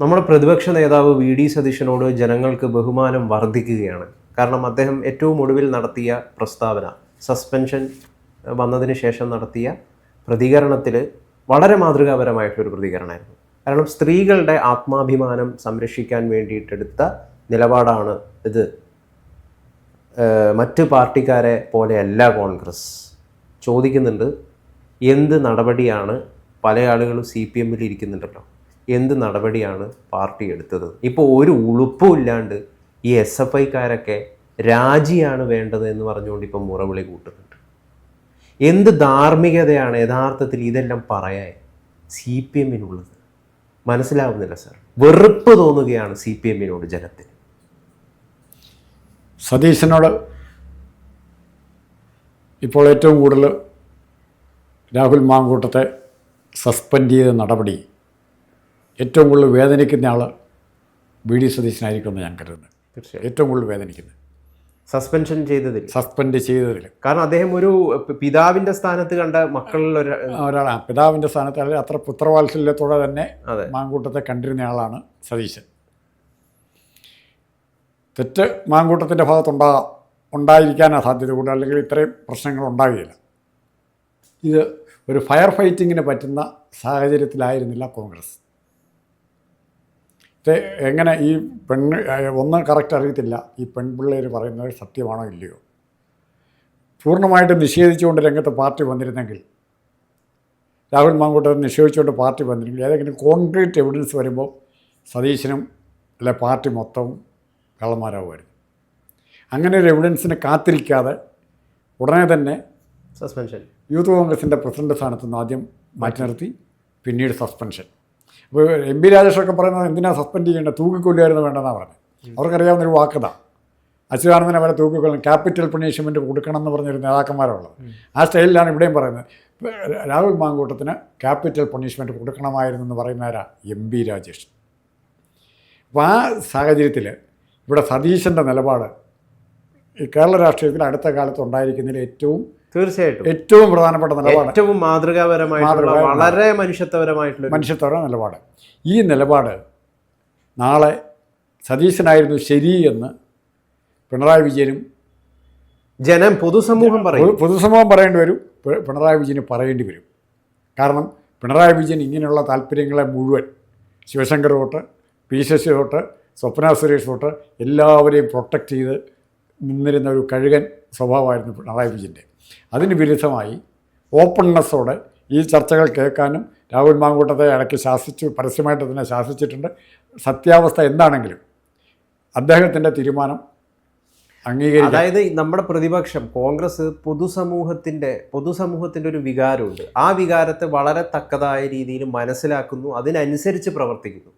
നമ്മുടെ പ്രതിപക്ഷ നേതാവ് വി ഡി സതീശനോട് ജനങ്ങൾക്ക് ബഹുമാനം വർദ്ധിക്കുകയാണ്. കാരണം അദ്ദേഹം ഏറ്റവും ഒടുവിൽ നടത്തിയ പ്രസ്താവന സസ്പെൻഷൻ വന്നതിന് ശേഷം നടത്തിയ പ്രതികരണത്തിൽ വളരെ മാതൃകാപരമായിട്ടൊരു പ്രതികരണമായിരുന്നു. കാരണം സ്ത്രീകളുടെ ആത്മാഭിമാനം സംരക്ഷിക്കാൻ വേണ്ടിയിട്ടെടുത്ത നിലപാടാണ് ഇത്. മറ്റ് പാർട്ടിക്കാരെ പോലെയല്ല കോൺഗ്രസ്. ചോദിക്കുന്നുണ്ട് എന്ത് നടപടിയാണ്? പല ആളുകളും സി പി എമ്മിൽ ഇരിക്കുന്നുണ്ടല്ലോ. എന്ത് നടപടിയാണ് പാർട്ടി എടുത്തത്? ഇപ്പോൾ ഒരു ഉളുപ്പും ഇല്ലാണ്ട് ഈ എസ് എഫ് ഐക്കാരൊക്കെ രാജിയാണ് വേണ്ടത് എന്ന് പറഞ്ഞുകൊണ്ട് ഇപ്പം മുറവിളി കൂട്ടുന്നുണ്ട്. എന്ത് ധാർമ്മികതയാണ് യഥാർത്ഥത്തിൽ ഇതെല്ലാം പറയാൻ സി പി എമ്മിനുള്ളത്? മനസ്സിലാവുന്നില്ല സാർ. വെറുപ്പ് തോന്നുകയാണ് സി പി എമ്മിനോട് ജനത്തിന്. സതീശനോട് ഇപ്പോൾ ഏറ്റവും കൂടുതൽ രാഹുൽ മാങ്കൂട്ടത്തെ സസ്പെൻഡ് ചെയ്ത നടപടി ഏറ്റവും കൂടുതൽ വേദനിക്കുന്ന ആൾ വി ഡി സതീശനായിരിക്കുമെന്ന് ഞാൻ കരുതുന്നത് തീർച്ചയായും. ഏറ്റവും കൂടുതൽ വേദനിക്കുന്നത്. സസ്പെൻഷൻ ചെയ്തതിൽ. സസ്പെൻഡ് ചെയ്തതിൽ. കാരണം അദ്ദേഹം ഒരു പിതാവിന്റെ സ്ഥാനത്ത് കണ്ട മക്കളിൽ ഒരാളാണ് പിതാവിന്റെ സ്ഥാനത്ത് അല്ലെങ്കിൽ അത്ര പുത്രവാത്സല്യത്തോടെ തന്നെ മാങ്കൂട്ടത്തെ കണ്ടിരുന്ന ആളാണ് സതീശൻ. തെറ്റ് മാങ്കൂട്ടത്തിന്റെ ഭാഗത്തുണ്ടാകാം ഉണ്ടായിരിക്കാനാണ് സാധ്യത കൂടുതൽ അല്ലെങ്കിൽ ഇത്രയും പ്രശ്നങ്ങൾ ഉണ്ടാകുകയില്ല ഇത് ഒരു ഫയർ ഫൈറ്റിങ്ങിന് പറ്റുന്ന സാഹചര്യത്തിലായിരുന്നില്ല കോൺഗ്രസ്. എങ്ങനെ ഈ പെണ്ണ് ഒന്നും കറക്റ്റ് അറിയത്തില്ല. ഈ പെൺപിള്ളേർ പറയുന്നത് സത്യമാണോ ഇല്ലയോ? പൂർണമായിട്ട് നിഷേധിച്ചുകൊണ്ട് രംഗത്ത് പാർട്ടി വന്നിരുന്നെങ്കിൽ രാഹുൽ മാങ്കൂട്ടർ നിഷേധിച്ചുകൊണ്ട് പാർട്ടി വന്നിരുന്നെങ്കിൽ ഏതെങ്കിലും കോൺക്രീറ്റ് എവിഡൻസ് വരുമ്പോൾ സതീശനും അല്ലെ പാർട്ടി മൊത്തവും കള്ളന്മാരാകുമായിരുന്നു അങ്ങനെ ഒരു എവിഡൻസിന് കാത്തിരിക്കാതെ ഉടനെ തന്നെ സസ്പെൻഷൻ യൂത്ത് കോൺഗ്രസിന്റെ പ്രസിഡന്റ് സ്ഥാനത്ത് നിന്ന് ആദ്യം മാറ്റി നിർത്തി പിന്നീട് സസ്പെൻഷൻ അപ്പോൾ എം പി രാജേഷൊക്കെ പറയുന്നത് എന്തിനാണ് സസ്പെൻഡ് ചെയ്യേണ്ടത്? തൂക്കിക്കൊല്ലുകയായിരുന്നു വേണ്ടെന്നാണ് പറഞ്ഞത്. അവർക്കറിയാവുന്നൊരു വാക്കതാ. അച്യുതാനന്ദനെ വരെ തൂക്കിക്കൊല്ലും ക്യാപിറ്റൽ പണിഷ്മെന്റ് കൊടുക്കണം എന്ന് പറഞ്ഞൊരു നേതാക്കന്മാരുള്ളത്. ആ സ്റ്റൈലിലാണ് ഇവിടെയും പറയുന്നത്. രാഹുൽ മാങ്കൂട്ടത്തിന് ക്യാപിറ്റൽ പണിഷ്മെന്റ് കൊടുക്കണമായിരുന്നു എന്ന് പറയുന്നവരാ എം പി രാജേഷ്. അപ്പോൾ ആ സാഹചര്യത്തിൽ ഇവിടെ സതീശന്റെ നിലപാട് ഈ കേരള രാഷ്ട്രീയത്തിൽ അടുത്ത കാലത്ത് ഉണ്ടായിരിക്കുന്നതിൽ ഏറ്റവും തീർച്ചയായിട്ടും. ഏറ്റവും പ്രധാനപ്പെട്ട നിലപാട്. ഏറ്റവും മാതൃകാപരമായിട്ടുള്ള വളരെ മനുഷ്യത്വപരമായിട്ടുള്ള ഒരു- മനുഷ്യത്വ നിലപാട്. ഈ നിലപാട് നാളെ സതീശനായിരുന്നു ശരി എന്ന് പിണറായി വിജയനും ജനം പൊതുസമൂഹം പറയും. പൊതു- പൊതുസമൂഹം പറയേണ്ടി വരും പിണറായി വിജയന് പറയേണ്ടി വരും. കാരണം പിണറായി വിജയൻ ഇങ്ങനെയുള്ള താല്പര്യങ്ങളെ മുഴുവൻ ശിവശങ്കർ തൊട്ട് പി ശശി തൊട്ട് സ്വപ്ന സുരേഷ് തൊട്ട് എല്ലാവരെയും പ്രൊട്ടക്റ്റ് ചെയ്ത് നിന്നിരുന്ന ഒരു കഴുകൻ സ്വഭാവമായിരുന്നു പിണറായി വിജയന്റെ. അതിന് വിരുദ്ധമായി ഓപ്പൺനെസ്സോടെ ഈ ചർച്ചകൾ കേൾക്കാനും രാഹുൽ മാങ്കൂട്ടത്തെ ഇടയ്ക്ക് ശാസിച്ചു പരസ്യമായിട്ട് തന്നെ ശാസിച്ചിട്ടുണ്ട്. സത്യാവസ്ഥ എന്താണെങ്കിലും അദ്ദേഹത്തിന്റെ തീരുമാനം അംഗീകരിക്കും. അതായത് നമ്മുടെ പ്രതിപക്ഷം കോൺഗ്രസ് പൊതുസമൂഹത്തിന്റെ പൊതുസമൂഹത്തിന്റെ ഒരു വികാരമുണ്ട്. ആ വികാരത്തെ വളരെ തക്കതായ രീതിയിൽ മനസ്സിലാക്കുന്നു അതിനനുസരിച്ച് പ്രവർത്തിക്കുന്നു.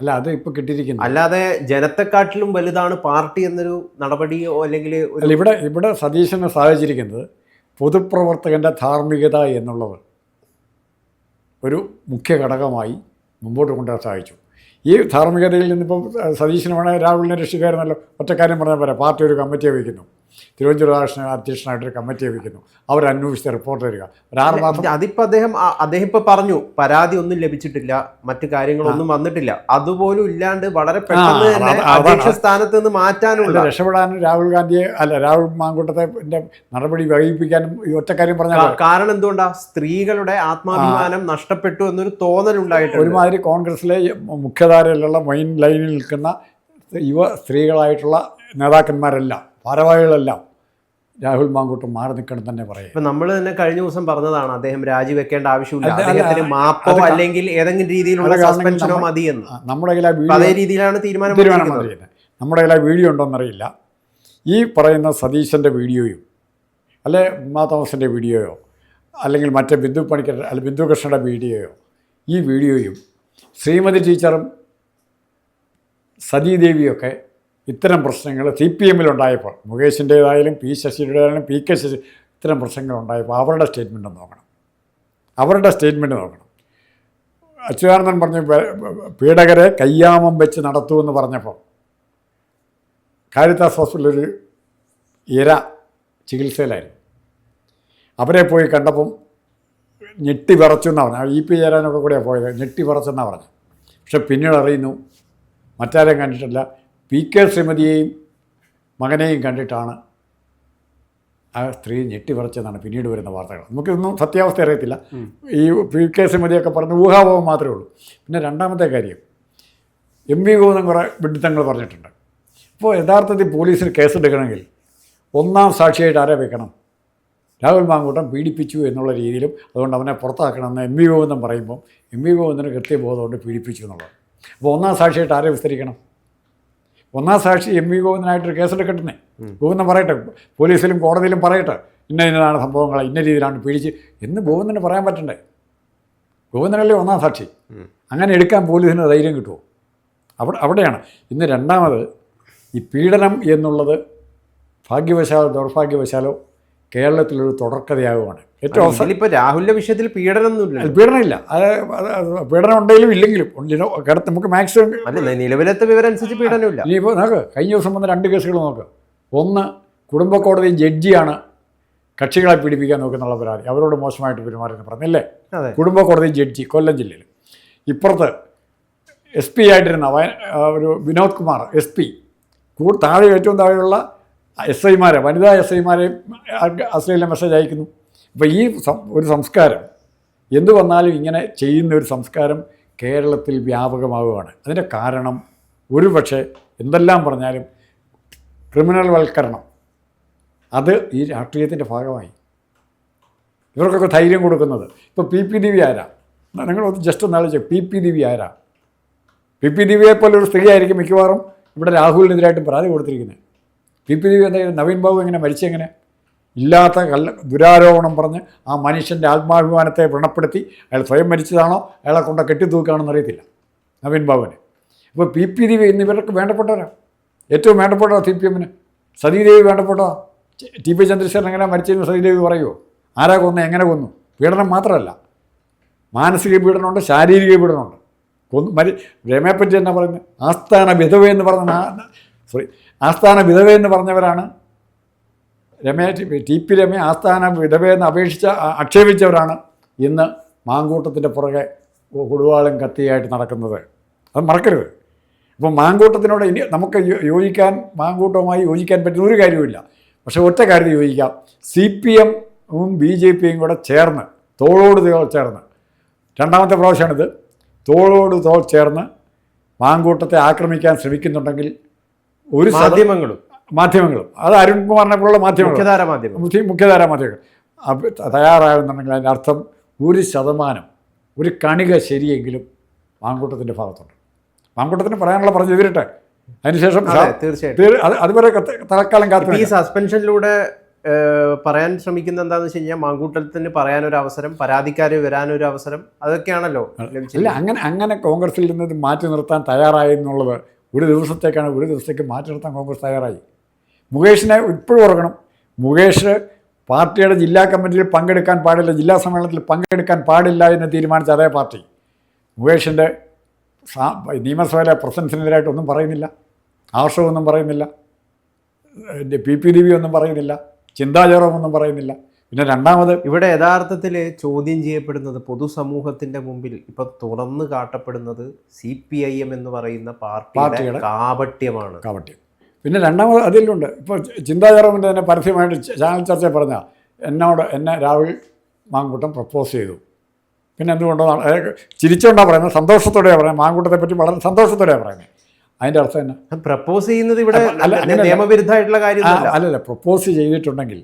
അല്ല അത് ഇപ്പോൾ കിട്ടിയിരിക്കുന്നു. അല്ലാതെ ജനത്തെക്കാട്ടിലും വലുതാണ് പാർട്ടി എന്നൊരു നടപടിയോ അല്ലെങ്കിൽ ഇവിടെ ഇവിടെ സതീശനെ സാധിച്ചിരിക്കുന്നത് പൊതുപ്രവർത്തകന്റെ ധാർമ്മികത എന്നുള്ളത് ഒരു മുഖ്യ ഘടകമായി മുമ്പോട്ട് കൊണ്ടുവരാൻ സാധിച്ചു ഈ ധാർമ്മികതയിൽ നിന്നിപ്പം സതീശന് വേണമെങ്കിൽ രാഹുലിനെ രക്ഷിക്കായിരുന്നല്ലോ. ഒറ്റക്കാര്യം പറഞ്ഞാൽ പോരാ പാർട്ടി ഒരു കമ്മിറ്റിയെ വയ്ക്കുന്നു തിരുവനന്തപുരം അധ്യക്ഷനായിട്ടൊരു കമ്മിറ്റി വയ്ക്കുന്നു അവർ അന്വേഷിച്ച് റിപ്പോർട്ട് തരിക ഒരാറുമാസം അതിപ്പോൾ മാസം അദ്ദേഹം അദ്ദേഹം ഇപ്പോൾ പറഞ്ഞു പരാതി ഒന്നും ലഭിച്ചിട്ടില്ല മറ്റു കാര്യങ്ങളൊന്നും വന്നിട്ടില്ല. അതുപോലും ഇല്ലാണ്ട് വളരെ പെട്ടെന്ന് ആ, തന്നെ അധ്യക്ഷ സ്ഥാനത്ത് നിന്ന് മാറ്റാനുള്ള രക്ഷപ്പെടാനും രാഹുൽ ഗാന്ധിയെ അല്ല രാഹുൽ മാങ്കൂട്ടത്തെ നടപടി വൈകിപ്പിക്കാനും ഈ ഒറ്റക്കാര്യം പറഞ്ഞാൽ കാരണം എന്തുകൊണ്ടാ? സ്ത്രീകളുടെ ആത്മാഭിമാനം നഷ്ടപ്പെട്ടു എന്നൊരു തോന്നൽ ഉണ്ടായിട്ടുണ്ട് ഒരുമാതിരി കോൺഗ്രസിലെ മുഖ്യധാരയിലുള്ള മെയിൻ ലൈനിൽ നിൽക്കുന്ന യുവ സ്ത്രീകളായിട്ടുള്ള നേതാക്കന്മാരെല്ലാം ഭാരവാഹികളെല്ലാം രാഹുൽ മാങ്കൂട്ടും മാറി നിൽക്കണം തന്നെ പറയും. ഇപ്പൊ നമ്മൾ തന്നെ കഴിഞ്ഞ ദിവസം പറഞ്ഞതാണ് അദ്ദേഹം രാജിവെക്കേണ്ട ആവശ്യമില്ല. അദ്ദേഹത്തിന് മാപ്പോ അല്ലെങ്കിൽ ഏതെങ്കിലും രീതിയിലുള്ള സസ്പെൻഷനോ മതി എന്ന്. നമ്മുടെ കയ്യിൽ അതേ രീതിയിലാണ് തീരുമാനം നമ്മുടെ കയ്യിൽ ആ വീഡിയോ ഉണ്ടോയെന്നറിയില്ല ഈ പറയുന്ന സതീശന്റെ വീഡിയോയും അല്ലെ ഉമ്മാ തോമസിന്റെ വീഡിയോയോ അല്ലെങ്കിൽ മറ്റേ ബിന്ദു പണിക്കർ അല്ല ബിന്ദു കൃഷ്ണയുടെ വീഡിയോയോ ഈ വീഡിയോയും ശ്രീമതി ടീച്ചറും സതീദേവിയൊക്കെ ഇത്തരം പ്രശ്നങ്ങൾ സി പി എമ്മിലുണ്ടായപ്പോൾ മുകേഷിന്റേതായാലും പി ശശിയുടേതായാലും പി കെ ശശി ഇത്തരം പ്രശ്നങ്ങൾ ഉണ്ടായപ്പോൾ അവരുടെ സ്റ്റേറ്റ്മെന്റ് നോക്കണം. അവരുടെ സ്റ്റേറ്റ്മെന്റ് നോക്കണം. അച്യുതാനന്ദൻ പറഞ്ഞു "വെ- പീഡകരെ കയ്യാമം വെച്ച് നടത്തുമെന്ന് പറഞ്ഞപ്പോൾ കാരിത്താസ് ഹോസ്പിറ്റലൊരു ഇര ചികിത്സയിലായിരുന്നു. അവരെ പോയി കണ്ടപ്പം ഞെട്ടി വിറച്ചു എന്നാണ് പറഞ്ഞത്. ഇ പി ചേരാനൊക്കെ കൂടെയാണ് പോയത് ഞെട്ടി വിറച്ചെന്നാണ് പറഞ്ഞത്. പക്ഷെ പിന്നീട് അറിയുന്നു മറ്റാരെയും കണ്ടിട്ടില്ല. പി കെ ശ്രീമതിയെയും മകനെയും കണ്ടിട്ടാണ് ആ സ്ത്രീ ഞെട്ടിപറിച്ചെന്നാണ് പിന്നീട് വരുന്ന വാർത്തകൾ. നമുക്കിതൊന്നും സത്യാവസ്ഥ അറിയത്തില്ല. ഈ പി കെ ശ്രീമതിയൊക്കെ പറഞ്ഞ ഊഹാപോഹം മാത്രമേ ഉള്ളൂ. പിന്നെ രണ്ടാമത്തെ കാര്യം എം വി ഗോവിന്ദൻ കുറേ വിഡിത്തങ്ങൾ പറഞ്ഞിട്ടുണ്ട്. ഇപ്പോൾ യഥാർത്ഥത്തിൽ പോലീസിന് കേസെടുക്കണമെങ്കിൽ ഒന്നാം സാക്ഷിയായിട്ട് ആരെ വെക്കണം? രാഹുൽ മാങ്കൂട്ടം പീഡിപ്പിച്ചു എന്നുള്ള രീതിയിലും അതുകൊണ്ട് അവനെ പുറത്താക്കണമെന്ന് എം വി ഗോവിന്ദൻ പറയുമ്പോൾ എം വി ഗോവിന്ദന് കൃത്യബോധമുണ്ട് പീഡിപ്പിച്ചു എന്നുള്ളത്. അപ്പോൾ ഒന്നാം സാക്ഷിയായിട്ട് ആരെ വിസ്തരിക്കണം? ഒന്നാം സാക്ഷി എം വി ഗോവിന്ദനായിട്ടൊരു കേസെടുക്കട്ടെ ഗോവിന്ദൻ പറയട്ടെ പോലീസിലും കോടതിയിലും പറയട്ടെ ഇന്ന ഇന്നതാണ് സംഭവങ്ങൾ ഇന്ന രീതിയിലാണ് പീഡിച്ച് എന്ന് ഗോവിന്ദന് പറയാൻ പറ്റണ്ടേ? ഗോവിന്ദനല്ലേ ഒന്നാം സാക്ഷി? അങ്ങനെ എടുക്കാൻ പോലീസിന് ധൈര്യം കിട്ടുമോ അവിടെ അവിടെയാണ്. ഇന്ന് രണ്ടാമത് ഈ പീഡനം എന്നുള്ളത് ഭാഗ്യവശാലോ ദൗർഭാഗ്യവശാലോ കേരളത്തിലൊരു തുടർക്കഥയാകുവാണ്. ഏറ്റവും അവസാനം ഇപ്പോൾ രാഹുലിന്റെ വിഷയത്തിൽ പീഡനമൊന്നുമില്ല പീഡനമില്ല. അത് പീഡനം ഉണ്ടെങ്കിലും ഇല്ലെങ്കിലും. കേരളത്തിൽ നമുക്ക് മാക്സിമം അല്ല നിലവിലത്തെ വിവരം അനുസരിച്ച് പീഡനമില്ല. ഇനിയിപ്പോൾ നോക്ക് കഴിഞ്ഞ ദിവസം വന്ന രണ്ട് കേസുകൾ നോക്ക്. ഒന്ന് കുടുംബ കോടതി ജഡ്ജിയാണ് കക്ഷികളെ പീഡിപ്പിക്കാൻ നോക്കുന്നുള്ള പരാതി. അവരോട് മോശമായിട്ട് പെരുമാറിയെന്ന് പറഞ്ഞില്ലേ അല്ലേ? കുടുംബ കോടതി ജഡ്ജി കൊല്ലം ജില്ലയിൽ ഇപ്പുറത്ത് എസ് പി ആയിട്ടിരുന്ന വയ ഒരു വിനോദ് കുമാർ എസ് പി. താഴെ ഏറ്റവും താഴെയുള്ള എസ് ഐമാരെ വനിതാ എസ് ഐമാരെ അശ്ലീല മെസ്സേജ് അയക്കുന്നു. അപ്പോൾ ഈ ഒരു സംസ്കാരം എന്തു വന്നാലും ഇങ്ങനെ ചെയ്യുന്ന ഒരു സംസ്കാരം കേരളത്തിൽ വ്യാപകമാവുകയാണ്. അതിന്റെ കാരണം ഒരു പക്ഷേ എന്തെല്ലാം പറഞ്ഞാലും ക്രിമിനൽ വൽക്കരണം അത് ഈ രാഷ്ട്രീയത്തിന്റെ ഭാഗമായി. ഇവർക്കൊക്കെ ധൈര്യം കൊടുക്കുന്നത്. ഇപ്പോൾ പി പി ദിവി ആരാ? നിങ്ങൾ ജസ്റ്റ് ഒന്ന് ആലോചിച്ചു. പി പി ദിവി ആരാ? പി പി ദിവ്യയെ പോലെ ഒരു സ്ത്രീ ആയിരിക്കും മിക്കവാറും ഇവിടെ രാഹുലിനെതിരായിട്ടും പരാതി കൊടുത്തിരിക്കുന്നത്. പി പി ദേവി എന്തായാലും നവീൻ ബാബു എങ്ങനെ മരിച്ചെങ്ങനെ ഇല്ലാത്ത കല്ല ദുരാരോപണം പറഞ്ഞ് ആ മനുഷ്യന്റെ ആത്മാഭിമാനത്തെ വ്രണപ്പെടുത്തി അയാൾ സ്വയം മരിച്ചതാണോ? അയാളെ കൊണ്ട് കെട്ടിത്തൂക്കുകയാണെന്ന് അറിയത്തില്ല നവീൻ ബാബുവിന്. ഇപ്പോൾ പി പി ദേവി എന്നിവർക്ക് വേണ്ടപ്പെട്ടവരാ? ഏറ്റവും വേണ്ടപ്പെട്ടതാ സി പി എമ്മിന്. സതീദേവി വേണ്ടപ്പെട്ടതാ? ടി പി ചന്ദ്രശേഖരൻ എങ്ങനെ മരിച്ചെന്ന് സതീദേവി പറയുമോ ആരാ കൊന്നു? എങ്ങനെ കൊന്നു? പീഡനം മാത്രമല്ല. മാനസിക പീഡനമുണ്ട് ശാരീരിക പീഡനമുണ്ട്. കൊന്നു മരി രമയെപ്പറ്റി എന്നാ പറയുന്നത് ആസ്ഥാന വിധവ എന്ന് പറഞ്ഞ സോറി ആസ്ഥാന വിധവയെന്ന് പറഞ്ഞവരാണ്. രമേ ടി പി രമ ആസ്ഥാന വിധവയെന്ന് അപേക്ഷിച്ച ആക്ഷേപിച്ചവരാണ് ഇന്ന് മാങ്കൂട്ടത്തിന്റെ പുറകെ കൊടുവാളും കത്തിയായിട്ട് നടക്കുന്നത്. അത് മറക്കരുത്. അപ്പോൾ മാങ്കൂട്ടത്തിനോട് ഇനി നമുക്ക് യോജിക്കാൻ മാങ്കൂട്ടവുമായി യോജിക്കാൻ പറ്റുന്ന ഒരു കാര്യവുമില്ല. പക്ഷേ ഒറ്റ കാര്യം യോജിക്കാം. സി പി എമ്മും ബി ജെ പിയും കൂടെ ചേർന്ന് തോളോട് തോൾ ചേർന്ന്. രണ്ടാമത്തെ പ്രാവശ്യമാണിത്. തോളോട് തോൾ ചേർന്ന് മാങ്കൂട്ടത്തെ ആക്രമിക്കാൻ ശ്രമിക്കുന്നുണ്ടെങ്കിൽ ഒരു മാധ്യമങ്ങളും മാധ്യമങ്ങളും. അത് അരുൺകുമാറിനെ പോലുള്ള മാധ്യമങ്ങൾ മുഖ്യധാര മാധ്യമം മുഖ്യ മുഖ്യധാരാ മാധ്യമങ്ങൾ. തയ്യാറാകുന്നുണ്ടെങ്കിൽ അതിന്റെ അർത്ഥം ഒരു ശതമാനം ഒരു കണിക ശരിയെങ്കിലും മാങ്കൂട്ടത്തിന്റെ ഭാഗത്തുണ്ട്. മാങ്കൂട്ടത്തിന് പറയാനുള്ള പറഞ്ഞു തീരട്ടെ. അതിനുശേഷം അതെ തീർച്ചയായിട്ടും. തീർ- അതുവരെ തൽക്കാലം കാത്തു ഈ സസ്പെൻഷനിലൂടെ പറയാൻ ശ്രമിക്കുന്ന എന്താന്ന് വെച്ച് കഴിഞ്ഞാൽ മാങ്കൂട്ടത്തിന് പറയാനൊരു അവസരം പരാതിക്കാർ വരാനൊരു അവസരം അതൊക്കെയാണല്ലോ ഇല്ല അങ്ങനെ അങ്ങനെ കോൺഗ്രസിൽ നിന്ന് മാറ്റി നിർത്താൻ തയ്യാറായി എന്നുള്ളത് ഒരു ദിവസത്തേക്കാണ് ഒരു ദിവസത്തേക്ക് മാറ്റി നിർത്താൻ കോൺഗ്രസ് തയ്യാറായി. മുകേഷിനെ ഇപ്പോഴും ഓർക്കണം. മുകേഷ് പാർട്ടിയുടെ ജില്ലാ കമ്മിറ്റിയിൽ പങ്കെടുക്കാൻ പാടില്ല ജില്ലാ സമ്മേളനത്തിൽ പങ്കെടുക്കാൻ പാടില്ല എന്ന് തീരുമാനിച്ച അതേ പാർട്ടി. മുകേഷിന്റെ നിയമസഭയിലെ പ്രസൻസിനെതിരായിട്ട് ഒന്നും പറയുന്നില്ല. ആവശ്യമൊന്നും പറയുന്നില്ല. പി പി ദിവി ഒന്നും പറയുന്നില്ല. ചിന്താചാരമൊന്നും പറയുന്നില്ല. പിന്നെ രണ്ടാമത് ഇവിടെ യഥാർത്ഥത്തിൽ ചോദ്യം ചെയ്യപ്പെടുന്നത് പൊതുസമൂഹത്തിന്റെ മുമ്പിൽ ഇപ്പൊ തുറന്നു കാട്ടപ്പെടുന്നത് സി പി ഐ എം എന്ന് പറയുന്ന പാർട്ടിയുടെ കാപട്യമാണ്. കാപട്യം. പിന്നെ രണ്ടാമത് അതിലുണ്ട്. ഇപ്പോൾ ചിന്താചാരമിന്റെ തന്നെ പരസ്യമായിട്ട് ചാനൽ ചർച്ച പറഞ്ഞ എന്നോട് എന്നെ രാഹുൽ മാങ്കൂട്ടം പ്രപ്പോസ് ചെയ്തു. പിന്നെ എന്തുകൊണ്ടോ ചിരിച്ചോണ്ടാ പറയുന്നത് സന്തോഷത്തോടെയാണ് പറയുന്നത്. മാങ്കൂട്ടത്തെ പറ്റി വളരെ സന്തോഷത്തോടെയാണ് പറയുന്നത്. അതിന്റെ അർത്ഥം തന്നെ പ്രപ്പോസ് ചെയ്യുന്നത് ഇവിടെ. നിയമവിരുദ്ധമായിട്ടുള്ള കാര്യം അല്ലല്ല പ്രപ്പോസ് ചെയ്തിട്ടുണ്ടെങ്കിൽ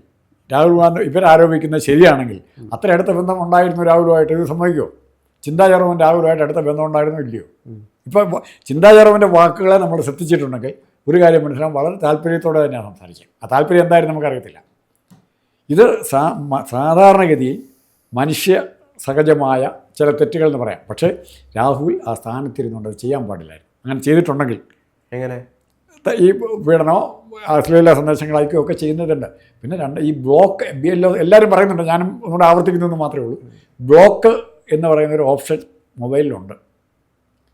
രാഹുൽ ഗാന്ധി ഇവരാരോപിക്കുന്നത് ശരിയാണെങ്കിൽ അത്ര അടുത്ത ബന്ധം ഉണ്ടായിരുന്നു രാഹുലുമായിട്ട് ഇത് സമ്മതിക്കുമോ ചിന്താചർമ്മൻ രാഹുലുമായിട്ട് അടുത്ത ബന്ധം ഉണ്ടായിരുന്നു ഇല്ലയോ? ഇപ്പം ചിന്താചർമ്മന്റെ വാക്കുകളെ നമ്മൾ ശ്രദ്ധിച്ചിട്ടുണ്ടെങ്കിൽ ഒരു കാര്യം മനസ്സിലാവും വളരെ താല്പര്യത്തോടെ തന്നെയാണ് സംസാരിക്കുക ആ താല്പര്യം എന്തായാലും നമുക്കറിയത്തില്ല. ഇത് സാ സാധാരണഗതിയിൽ മനുഷ്യ സഹജമായ ചില തെറ്റുകൾ എന്ന് പറയാം. പക്ഷേ രാഹുൽ ആ സ്ഥാനത്തിരുന്നുകൊണ്ട് അത് ചെയ്യാൻ പാടില്ലായിരുന്നു. അങ്ങനെ ചെയ്തിട്ടുണ്ടെങ്കിൽ എങ്ങനെ? ഈ പീഡനമോ അശ്ലീല സന്ദേശങ്ങൾ അയക്കുകയോ ഒക്കെ ചെയ്യുന്നതുണ്ട് പിന്നെ രണ്ട് ഈ ബ്ലോക്ക് ബി എല്ലോ എല്ലാവരും പറയുന്നുണ്ട് ഞാനും ഒന്നുകൂടെ ആവർത്തിക്കുന്നതെന്ന് മാത്രമേ ഉള്ളൂ. ബ്ലോക്ക് എന്ന് പറയുന്ന ഒരു ഓപ്ഷൻ മൊബൈലിലുണ്ട്.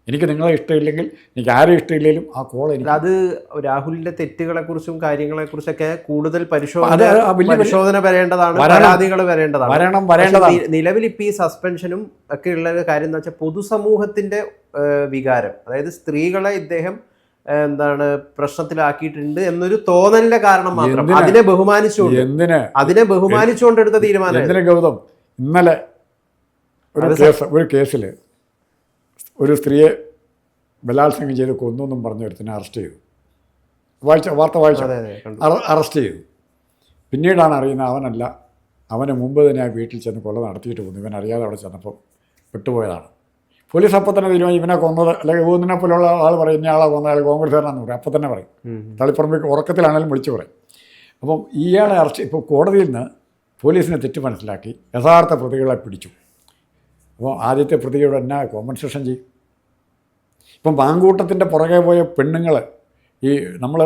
എനിക്ക് നിങ്ങളെ ഇഷ്ടമില്ലെങ്കിൽ എനിക്ക് ആരും ഇഷ്ടമില്ലെങ്കിലും ആ കോൾ എനിക്ക് അത് രാഹുലിന്റെ തെറ്റുകളെ കുറിച്ചും കാര്യങ്ങളെ കുറിച്ചൊക്കെ കൂടുതൽ പരിശോധന പരിശോധന വരേണ്ടതാണ് വരണം. പരാതികൾ വരേണ്ടതാണ്. വരണം വരേണ്ടതാണ്. നിലവിൽ ഇപ്പം ഈ സസ്പെൻഷനും ഒക്കെ ഉള്ള ഒരു കാര്യം എന്ന് വെച്ചാൽ പൊതുസമൂഹത്തിന്റെ വികാരം. അതായത് സ്ത്രീകളെ ഇദ്ദേഹം എന്താണ് പ്രശ്നത്തിലാക്കിയിട്ടുണ്ട് എന്നൊരു തോന്നലിന്റെ കാരണം മാത്രം. അതിനെ ബഹുമാനിച്ചുകൊണ്ട് എന്തിന്? അതിനെ ബഹുമാനിച്ചുകൊണ്ട് എടുത്ത തീരുമാനം എന്തിന് ഗൗതം? ഇന്നലെ ഒരു കേസ് ഒരു കേസിൽ ഒരു സ്ത്രീയെ ബലാത്സംഗം ചെയ്ത് കൊന്നു എന്നും പറഞ്ഞ ഒരുത്തിനെ അറസ്റ്റ് ചെയ്തു. വായിച്ച വാർത്ത വായിച്ച. അറസ്റ്റ് ചെയ്തു. പിന്നീടാണ് അറിയുന്നത് അവനല്ല അവന് മുമ്പ് തന്നെ ആ വീട്ടിൽ ചെന്ന് കൊല നടത്തിയിട്ട് പോകുന്നു ഇവൻ അറിയാതെ അവിടെ ചെന്നപ്പോൾ വിട്ടുപോയതാണ് പോലീസ് അപ്പം തന്നെ തീരുമാനിക്കും. ഇവനെ കൊന്നത്. അല്ലെങ്കിൽ ഊന്നിനെ പോലുള്ള ആൾ പറയും ഇന്ന ആളെ കൊന്ന അയാൾ കോൺഗ്രസ്സുകാരനാണെന്ന് പറയും. അപ്പം തന്നെ പറയും. തളിപ്പറമ്പിൽ ഉറക്കത്തിലാണെങ്കിലും വിളിച്ചു പറയും. അപ്പം ഇയാളെ അറസ്റ്റ് ഇപ്പോൾ കോടതിയിൽ നിന്ന് പോലീസിനെ തെറ്റ് മനസ്സിലാക്കി യഥാർത്ഥ പ്രതികളെ പിടിച്ചു. അപ്പോൾ ആദ്യത്തെ പ്രതിയോട് എന്നാ കോമ്പൻസേഷൻ ചെയ്യും? ഇപ്പം പാങ്കൂട്ടത്തിന്റെ പുറകെ പോയ പെണ്ണുങ്ങൾ ഈ നമ്മൾ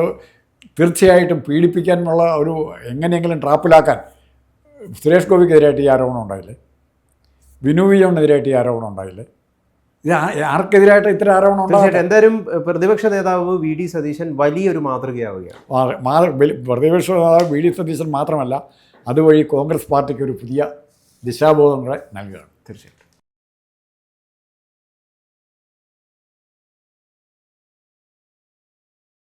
തീർച്ചയായിട്ടും പീഡിപ്പിക്കാനുള്ള ഒരു എങ്ങനെയെങ്കിലും ട്രാപ്പിലാക്കാൻ സുരേഷ് ഗോപിക്കെതിരായിട്ട് ഈ ആരോപണം ഉണ്ടായില്ലേ? വിനു വിജയനെതിരായിട്ട് ഈ ആരോപണം ഉണ്ടായില്ലേ? ഇത് ആർക്കെതിരായിട്ട് ഇത്തരം ആരോപണം ഉണ്ടാകും എന്തായാലും പ്രതിപക്ഷ നേതാവ് വി. ഡി. സതീശൻ വലിയൊരു മാതൃകയാവുകയാണ്. പ്രതിപക്ഷ നേതാവ് വി. ഡി. സതീശൻ മാത്രമല്ല അതുവഴി കോൺഗ്രസ് പാർട്ടിക്ക് ഒരു പുതിയ ദിശാബോധം കൂടെ നൽകുകയാണ്. തീർച്ചയായും